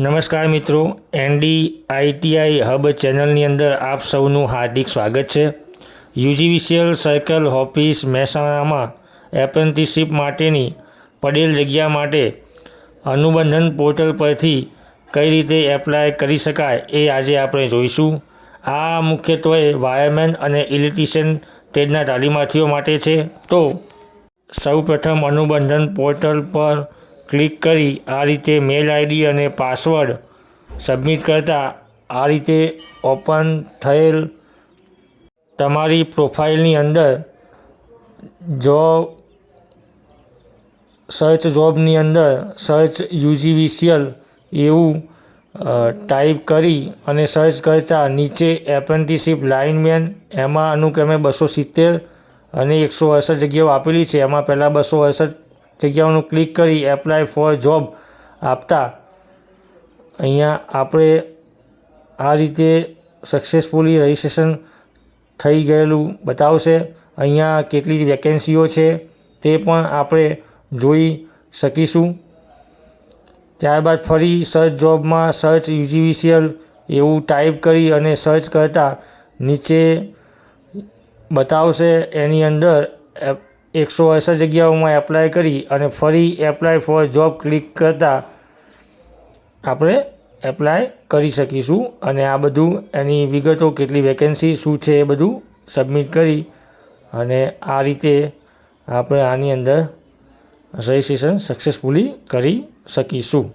નમસ્કાર મિત્રો ND ITI hub ચેનલની અંદર આપ સૌનું હાર્દિક સ્વાગત છે. યુજીવીસીએલ સર્કલ ઓફિસ મહેસાણામાં એપ્રેન્ટિસશીપ માટેની પડેલ જગ્યા માટે અનુબંધન પોર્ટલ પરથી કઈ રીતે એપ્લાય કરી શકાય એ આજે આપણે જોઈશું. આ મુખ્યત્વે વાયરમેન અને ઇલેક્ટ્રિશિયન ટ્રેડના તાલીમાર્થીઓ માટે છે. તો સૌપ્રથમ અનુબંધન પોર્ટલ પર ક્લિક કરી આ રીતે મેલ આઈડી અને પાસવર્ડ સબમિટ કરતાં આ રીતે ઓપન થયેલ તમારી પ્રોફાઇલની અંદર જોબ, સર્ચ જોબની અંદર સર્ચ યુજીવીસીએલ એવું ટાઈપ કરી અને સર્ચ કરતાં નીચે એપ્રેન્ટિસિપ લાઇનમેન એમાં અનુક્રમે બસો સિત્તેર અને એકસો અડસઠ જગ્યાઓ આપેલી છે. એમાં પહેલાં બસો અડસઠ જગ્યાઓનું ક્લિક કરી એપ્લાય ફોર જોબ આપતા. અહીંયા આપણે આ રીતે સક્સેસફુલી રજિસ્ટ્રેશન થઈ ગયેલું બતાવશે. અહીંયા કેટલી વેકેન્સીઓ છે તે પણ આપણે જોઈ શકીશું. ત્યારબાદ ફરી સર્ચ જોબમાં સર્ચ યુજીવીસીએલ એવું ટાઈપ કરી અને સર્ચ કરતાં નીચે બતાવશે. એની અંદર એકસો એસા જગ્યાઓમાં એપ્લાય કરી અને ફરી એપ્લાય ફોર જોબ ક્લિક કરતાં આપણે એપ્લાય કરી શકીશું. અને આ બધું, એની વિગતો, કેટલી વેકેન્સી શું છે એ બધું સબમિટ કરી અને આ રીતે આપણે આની અંદર રજિસ્ટ્રેશન સક્સેસફુલી કરી શકીશું.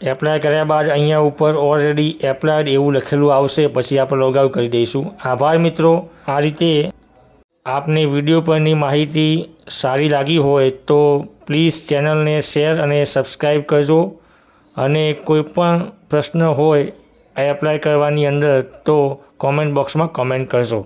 એપ્લાય કર્યા બાદ અહીંયા ઉપર ઓલરેડી એપ્લાયડ એવું લખેલું આવશે, પછી આપણે લોગઆઉટ કરી દઈશું. આભાર મિત્રો, આ રીતે આપને વીડિયો પરની માહિતી સારી લાગી હોય તો પ્લીઝ ચેનલને શેર અને સબસ્ક્રાઈબ કરજો. અને કોઈ પણ પ્રશ્ન હોય એપ્લાય કરવાની અંદર તો કોમેન્ટ બોક્સમાં કોમેન્ટ કરજો.